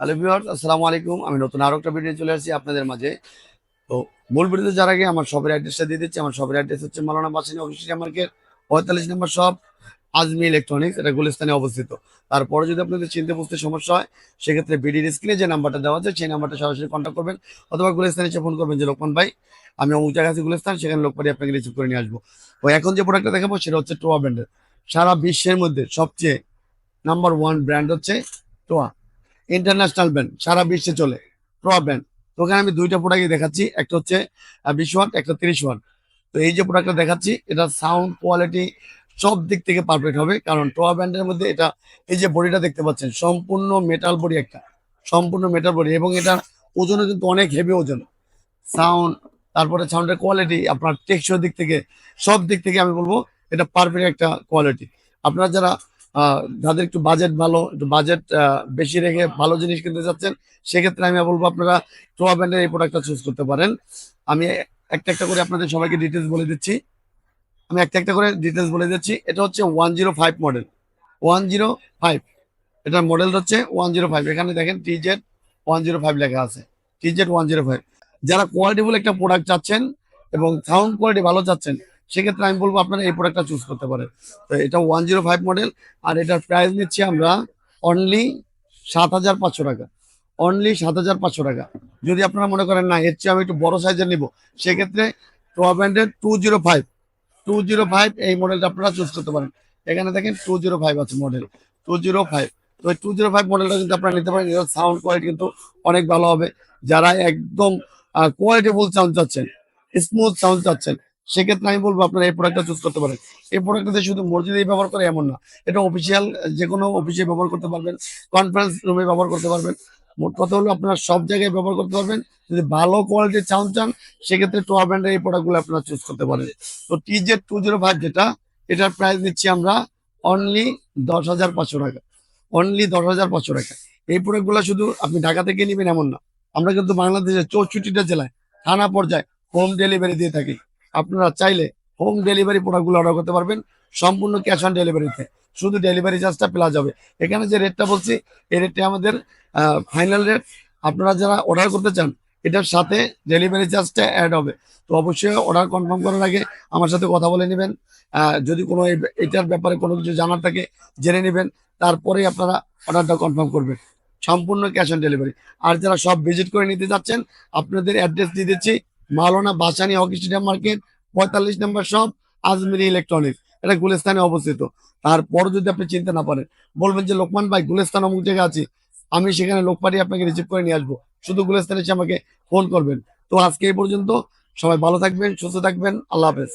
Hello viewers আসসালামু আলাইকুম। আমি নতুন আরও একটা ভিডিও চলে আসছি আপনাদের মাঝে। তো মূল ভিডিওতে যার আগে আমার শপের অ্যাড্রেসটা দিয়ে দিচ্ছি। আমার শপের অ্যাড্রেস হচ্ছে মালানা বাসিনী অফিসিয়াল মার্কেট, পঁয়তাল্লিশ নম্বর শপ আজমি ইলেকট্রনিক্স এটা গুলিস্তানে অবস্থিত। তারপরে যদি আপনাদের চিনতে বুঝতে সমস্যা হয়, সেক্ষেত্রে বিডির স্ক্রিনে যে নাম্বারটা দেওয়া আছে, সেই নাম্বারটা সরাসরি কন্ট্যাক্ট করবেন, অথবা গুলিস্তানে এসে ফোন করবেন যে, লোকমান ভাই, আমি অমুক জায়গা আছি গুলিস্তান, সেখানে লোকপারি আপনাকে রিসিভ করে নিয়ে আসব। তো এখন যে প্রোডাক্টটা দেখাবো, সেটা হচ্ছে টোয়া ব্র্যান্ডের সারা বিশ্বের মধ্যে সবচেয়ে নাম্বার ওয়ান ব্র্যান্ড হচ্ছে টোয়া ইন্টারন্যাশনাল ব্যান্ড সারা বিশ্বে চলে টোয়া ব্যান্ড তো ওখানে আমি দুইটা প্রোডাক্টই দেখাচ্ছি, একটা হচ্ছে বিশ ওয়াট, একটা তিরিশ ওয়াট। তো এই যে প্রোডাক্টটা দেখাচ্ছি, এটা সাউন্ড কোয়ালিটি সব দিক থেকে পারফেক্ট হবে, কারণ টোয়া ব্র্যান্ডের মধ্যে এটা, এই যে বডিটা দেখতে পাচ্ছেন, সম্পূর্ণ মেটাল বডি একটা, সম্পূর্ণ মেটাল বডি এবং এটা ওজনও কিন্তু অনেক হেভি ওজন। সাউন্ড তারপরে সাউন্ডের কোয়ালিটি আপনার টেক্সচার দিক থেকে, সব দিক থেকে আমি বলব, এটা পারফেক্ট একটা কোয়ালিটি আপনারা যারা যাদের একটু বাজেট ভালো, একটু বাজেট বেশি রেখে ভালো জিনিস কিনতে চাচ্ছেন, সেক্ষেত্রে আমি বলব আপনারা টোয়া ব্র্যান্ডের এই প্রোডাক্টটা চুজ করতে পারেন। আমি একটা একটা করে আপনাদের সবাইকে ডিটেলস বলে দিচ্ছি। আমি একটা একটা করে ডিটেলস বলে দিচ্ছি। এটা হচ্ছে one zero five model one zero five এটার মডেল হচ্ছে ওয়ান জিরো ফাইভ এখানে দেখেন T Z one zero five লেখা আছে। T Z one zero five যারা কোয়ালিটিফুল একটা প্রোডাক্ট চাচ্ছেন এবং সাউন্ড কোয়ালিটি ভালো চাচ্ছেন সেক্ষেত্রে আমি বলব আপনারা এই প্রোডাক্টটা চুজ করতে পারেন। তো এটা ওয়ান জিরো ফাইভ মডেল আর এটার প্রাইস নিচ্ছি আমরা অনলি সাত হাজার পাঁচশো টাকা। অনলি সাত হাজার পাঁচশো টাকা। যদি আপনারা মনে করেন, না, এর চেয়ে আমি একটু বড় সাইজের নিব, সেক্ষেত্রে টোয়া ব্র্যান্ডের two zero five two zero five এই মডেলটা আপনারা চুজ করতে পারেন। এখানে দেখেন টু জিরো ফাইভ আছে মডেল টু জিরো ফাইভ তো টু জিরো ফাইভ মডেলটা কিন্তু আপনারা নিতে পারেন। এর সাউন্ড কোয়ালিটি কিন্তু অনেক ভালো হবে। যারা একদম কোয়ালিটিফুল সাউন্ড চাচ্ছেন স্মুথ সাউন্ড চাচ্ছেন সেক্ষেত্রে আমি বলব আপনারা এই প্রোডাক্টটা চুজ করতে পারেন। এই প্রোডাক্টটা শুধু মসজিদেই ব্যবহার করে এমন না, এটা অফিসিয়াল যে কোনো অফিসে ব্যবহার করতে পারবেন কনফারেন্স রুমে ব্যবহার করতে পারবেন। মোট কথা হলো আপনারা সব জায়গায় ব্যবহার করতে পারবেন। যদি ভালো কোয়ালিটির সাউন্ড চান, সেক্ষেত্রে টোয়া ব্র্যান্ডের এই প্রোডাক্টগুলো আপনারা চুজ করতে পারেন। তো T Z two zero five যেটা, এটার প্রাইস দিচ্ছি আমরা অনলি দশ হাজার পাঁচশো টাকা। অনলি দশ হাজার পাঁচশো টাকা। এই প্রোডাক্টগুলো শুধু আপনি ঢাকা থেকে নেবেন এমন না। আমরা কিন্তু বাংলাদেশের চৌষট্টিটা জেলায় থানা পর্যায়ে হোম ডেলিভারি দিয়ে থাকি। আপনারা চাইলে হোম ডেলিভারি প্রোডাক্টগুলো অর্ডার করতে পারবেন, সম্পূর্ণ ক্যাশ অন ডেলিভারিতে শুধু ডেলিভারি চার্জটা পেলা যাবে। এখানে যে রেটটা বলছি, এই রেটটা আমাদের ফাইনাল রেট আপনারা যারা অর্ডার করতে চান, এটার সাথে ডেলিভারি চার্জটা অ্যাড হবে। তো অবশ্যই অর্ডার কনফার্ম করার আগে আমার সাথে কথা বলে নেবেন। যদি কোনো এটার ব্যাপারে কোনো কিছু জানার থাকে, জেনে নেবেন। তারপরেই আপনারা অর্ডারটা কনফার্ম করবেন। সম্পূর্ণ ক্যাশ অন ডেলিভারি আর যারা সব ভিজিট করে নিতে যাচ্ছেন, আপনাদের অ্যাড্রেস দিয়ে দিচ্ছি। মাওলানা বাসানি হকি মার্কেট, পঁয়তাল্লিশ নম্বর শপ, আজমিরি ইলেকট্রনিক্স। এটা গুলিস্তানে অবস্থিত। তারপর যদি আপনি চিনতে না পারেন বলবেন যে, লোকমান ভাই, গুলিস্তান অমুক জায়গায় আছি। আমি সেখানে লোক পাঠিয়ে আপনাকে রিসিভ করে নিয়ে আসব। শুধু গুলিস্তানে এসে আমাকে ফোন করবেন। তো আজকে এই পর্যন্ত সবাই ভালো থাকবেন, সুস্থ থাকবেন। আল্লাহ হাফেজ।